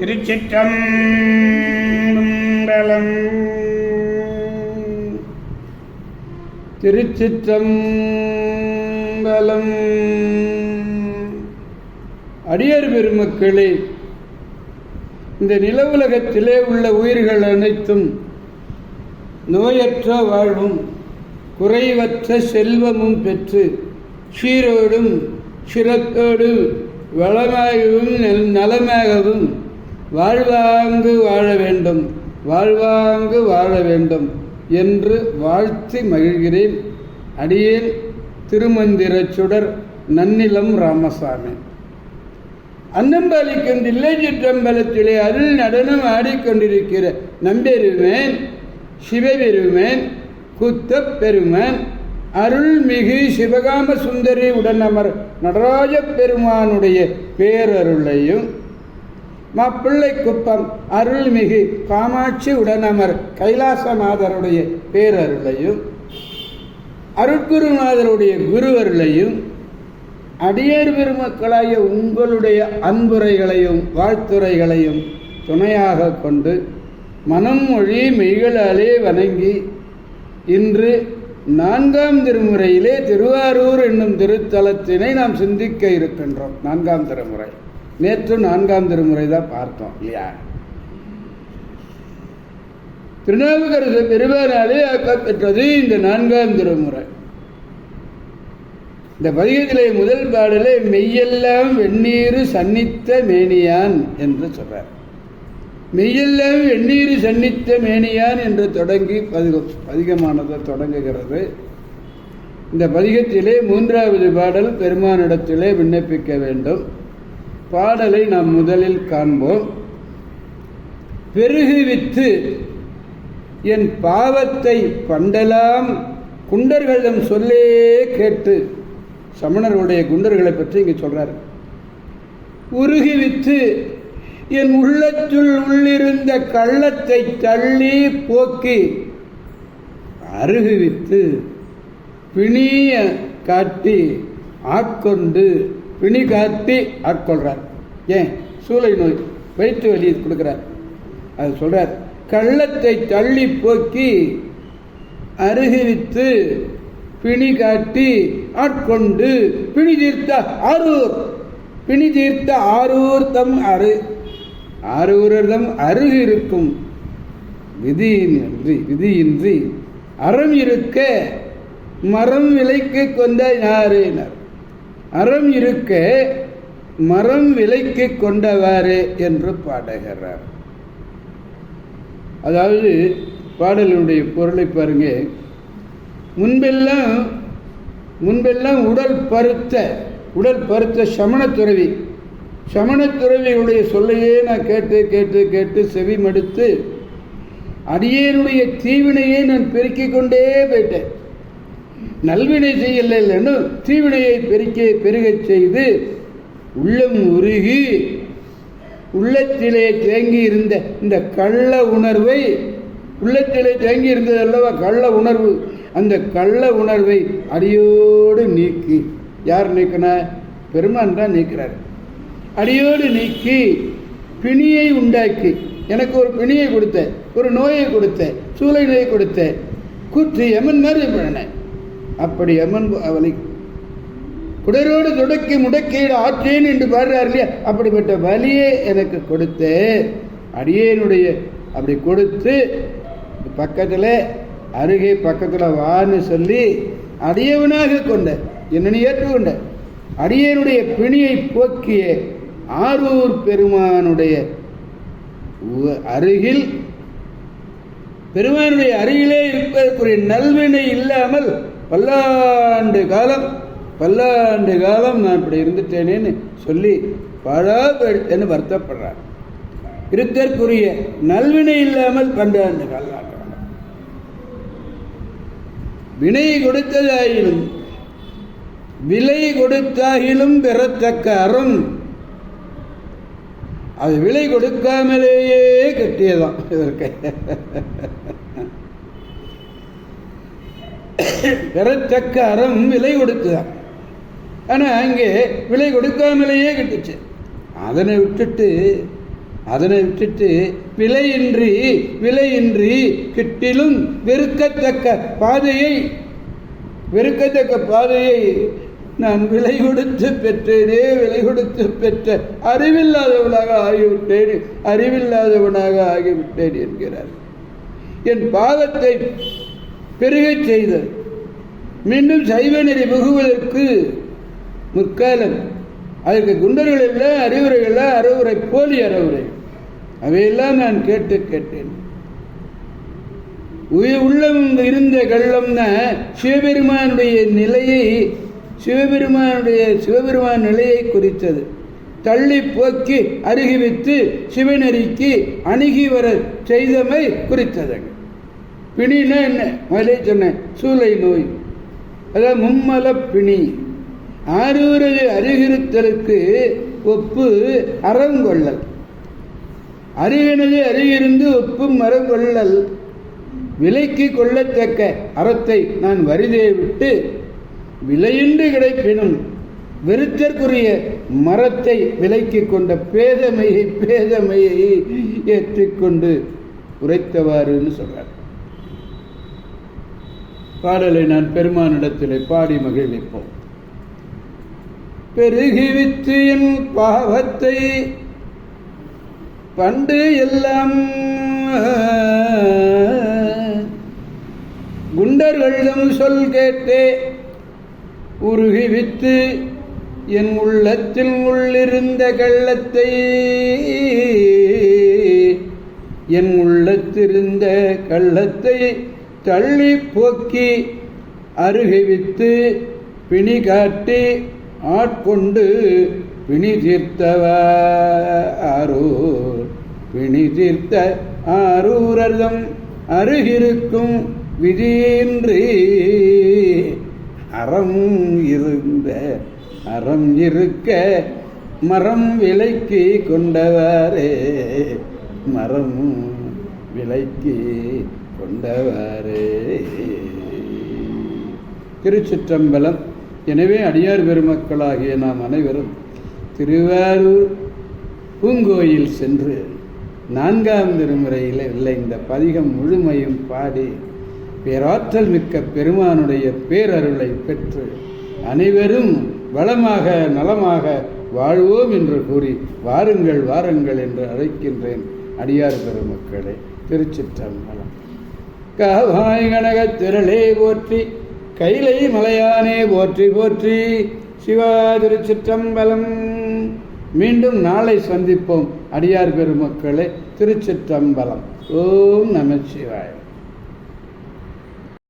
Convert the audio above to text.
திருச்சிற்றம்பலம். திருச்சிற்றம்பலம். அடியார் பெருமக்களே இந்த நில உலகத்திலே உள்ள உயிர்கள் அனைத்தும் நோயற்ற வாழ்வும் குறைவற்ற செல்வமும் பெற்று சீரோடும் சிறத்தோடு வளமாகவும் நல்- நலமாகவும் வாழ்வாங்கு வாழ வேண்டும். வாழ்வாங்கு வாழ வேண்டும் என்று வாழ்த்தி மகிழ்கிறேன். அடியேன் திருமந்திரச் சுடர் நன்னிலம் ராமசாமி. அன்னம்பாலிக்கும் தில்லை சிற்றம்பலத்திலே அருள் நடனம் ஆடிக்கொண்டிருக்கிற நம்பெருமேன் சிவபெருமேன் குத்தப் பெருமன் அருள்மிகு சிவகாம சுந்தரி உடனமர் நடராஜ பெருமானுடைய பேரருளையும் மாப்பிள்ளைக்குப்பம் அருள்மிகு காமாட்சி உடனமர் கைலாசநாதருடைய பேரருளையும் அருட்குருநாதருடைய குருவருளையும் அடியேர் பெருமக்களாகிய உங்களுடைய அன்புரைகளையும் வாழ்த்துரைகளையும் துணையாக கொண்டு மனம் மொழி மெய்களாலே வணங்கி இன்று நான்காம் திருமுறையிலே திருவாரூர் என்னும் திருத்தலத்தினை நாம் சிந்திக்க இருக்கின்றோம். நான்காம் திருமுறை. நேற்று நான்காம் திருமுறை தான் பார்த்தோம் இல்லையா? திருநாவுக்கரசு பெருமானாலே ஆக்கப்பெற்றது இந்த நான்காம் திருமுறை. இந்த பதிகத்திலே முதல் பாடலே மெய்யெல்லாம் வெந்நீர் சன்னித்த மேனியான் என்று சொல்றார். மெய்யெல்லாம் எண்ணீர் சன்னித்த மேனியான் என்று தொடங்கி பதிகம் பதிகமானது தொடங்குகிறது. இந்த பதிகத்திலே மூன்றாவது பாடல் பெருமானிடத்திலே விண்ணப்பிக்க வேண்டும். பாடலை நாம் முதலில் காண்போம். பெருகுவித்து என் பாவத்தை பண்டலாம் குண்டர்களிடம் சொல்லே கேட்டு. சமணர்களுடைய குண்டர்களை பற்றி இங்கே சொல்றார். உருகிவித்து என் உள்ளத்துள் உள்ளிருந்த கள்ளத்தை தள்ளி போக்கி அருகுவித்து பிணிய காட்டி ஆட்கொண்டு பிணி காட்டி ஆட்கொள்கிறார் ஏன்? சூளை நோய் வயிற்று வலி கொடுக்குறார். அது சொல்கிறார் கள்ளத்தை தள்ளி போக்கி அருகுவித்து பிணி காட்டி ஆட்கொண்டு பிணி தீர்த்த ஆரூர் பிணி தீர்த்த ஆரூர் தம் அரு ஆரூரதம் அருகு இருக்கும். விதியின்றி விதியின்றி அறம் இருக்க மரம் விலைக்கு கொண்ட யாரேனர் அறம் இருக்க மரம் விலைக்கு கொண்டவாறு என்று பாடுகிறார். அதாவது பாடலினுடைய பொருளை பாருங்க. முன்பெல்லாம் முன்பெல்லாம் உடல் பருத்த உடல் பருத்த சமண துறவி சமணத்துறவியுடைய சொல்லையே நான் கேட்டு கேட்டு கேட்டு செவி மடுத்து அடியேனுடைய தீவினையை நான் பெருக்கிக் கொண்டே போயிட்டேன். நல்வினை செய்யல இல்லைன்னு தீவினையை பெருக்க பெருகச் செய்து உள்ளம் உருகி உள்ளத்திலே தேங்கி இருந்த இந்த கள்ள உணர்வை உள்ளத்திலே தேங்கி இருந்தது அல்லவா கள்ள உணர்வு? அந்த கள்ள உணர்வை அடியோடு நீக்கி யார் நீக்கினா? பெருமான் தான் நீக்கிறார். அடியோடு நீக்கி பிணியை உண்டாக்கி. எனக்கு ஒரு பிணியை கொடுத்த ஒரு நோயை கொடுத்த சூளை நோயை கொடுத்த கூற்று எமன் மாதிரி பண்ணினேன் அப்படி எமன் அவளை குடரோடு துடக்கி முடக்கீடு ஆற்றேன் என்று பாடுறார் இல்லையா? அப்படிப்பட்ட வலியை எனக்கு கொடுத்து. அடியேனுடைய அப்படி கொடுத்து பக்கத்தில் அருகே பக்கத்தில் வான்னு சொல்லி அடியவனாக கொண்ட என்னன்னு ஏற்றுக்கொண்ட. அடியனுடைய பிணியை போக்கிய ஆரூர் பெருமானுடைய அருகில் பெருமானுடைய அருகிலே இருப்பதற்குரிய நல்வினை இல்லாமல் பல்லாண்டு காலம் பல்லாண்டு காலம் நான் இப்படி இருந்துட்டேனேன்னு சொல்லி பல போயிடுத்தேன்னு வருத்தப்படுறார். இருக்கற்குரிய நல்வினை இல்லாமல் பல்லாண்டு காலம் வினை கொடுத்ததாயிலும் விலை கொடுத்தாகிலும் பெறத்தக்க அறம் அது விலை கொடுக்காமலேயே கட்டியதான் இதற்கு. பெறத்தக்க அறம் விலை கொடுத்துதான் ஆனால் அங்கே விலை கொடுக்காமலேயே கட்டுச்சு. அதனை விட்டுட்டு அதனை விட்டுட்டு விலையின்றி விலையின்றி கிட்டிலும் வெறுக்கத்தக்க பாதையை வெறுக்கத்தக்க பாதையை நான் விலை கொடுத்து பெற்றேனே விலை கொடுத்து பெற்ற அறிவில்லாதவனாக ஆகிவிட்டேன் அறிவில்லாதவனாக ஆகிவிட்டேன் என்கிறார். என் பாவத்தை பெருகச் செய்தது மீண்டும் சைவ நெறி புகுவதற்கு முற்காலம் அதற்கு குண்டர்கள் இல்லை அறிவுரைகள் இல்லை அறவுரை போலி அறவுரை. அவையெல்லாம் நான் கேட்டு கேட்டேன். உயிர் உள்ளம் இருந்த கள்ளம்னா சிவபெருமானுடைய நிலையை சிவபெருமானுடைய சிவபெருமான் நிலையை குறித்தது. தள்ளி போக்கி அருகிவித்து சிவநெறிக்கு அணுகி வர செய்தமை குறித்தது. பிணினா என்ன? முதலே சொன்னேன் சூளை நோய். அதாவது மும்மல பிணி. ஆரூரது அருகிருத்தலுக்கு ஒப்பு அறங்கொள்ளல். அருகினது அருகிருந்து ஒப்பும் மரங்கொள்ளல் விலைக்கு கொள்ளத்தக்க அறத்தை நான் வரிதே விட்டு விலையின்றி கிடைப்பினும் வெறுத்தற்குரிய மரத்தை விலைக்கு கொண்ட பேதமையை பேதமையை ஏற்றிக்கொண்டு உரைத்தவாறுன்னு சொல்றார். பாடலை நான் பெருமானிடத்திலே பாடி மகிழ்விப்போம். பெருகிவித்து என் பாவத்தை பண்டு எல்லாம் குண்டர்களிடம் சொல் கேட்டே உருகிவித்து என் உள்ளத்தில் உள்ளிருந்த கள்ளத்தை என் உள்ளத்திருந்த கள்ளத்தை தள்ளி போக்கி அருகிவித்து பிணி காட்டி ஆட்கொண்டு பிணி தீர்த்தவாரூர் பிணி தீர்த்த ஆரூரர்தம் அருகிருக்கும் விதியின்றி அறம் இருந்த அறம் இருக்க மரம் விலைக்கு கொண்டவாரே. மரம் விலைக்கு கொண்டவாரே. திருச்சிற்றம்பலம். எனவே அடியார் பெருமக்களாகிய நாம் அனைவரும் திருவாரூர் பூங்கோயில் சென்று நான்காம் திருமுறையில் இல்லை இந்த பதிகம் முழுமையும் பாடி பேராற்றல் மிக்க பெருமானுடைய பேரருளை பெற்று அனைவரும் வளமாக நலமாக வாழ்வோம் என்று கூறி வாருங்கள் வாருங்கள் என்று அழைக்கின்றேன். அடியார் பெருமக்களே திருச்சிற்றம்பலம். காவாய் கனகத் திரளே போற்றி கைலை மலையானே போற்றி போற்றி. சிவா திருச்சிற்றம்பலம். மீண்டும் நாளை சந்திப்போம். அடியார் பெருமக்களே திருச்சிற்றம்பலம். ஓம் நமச்சிவாயம்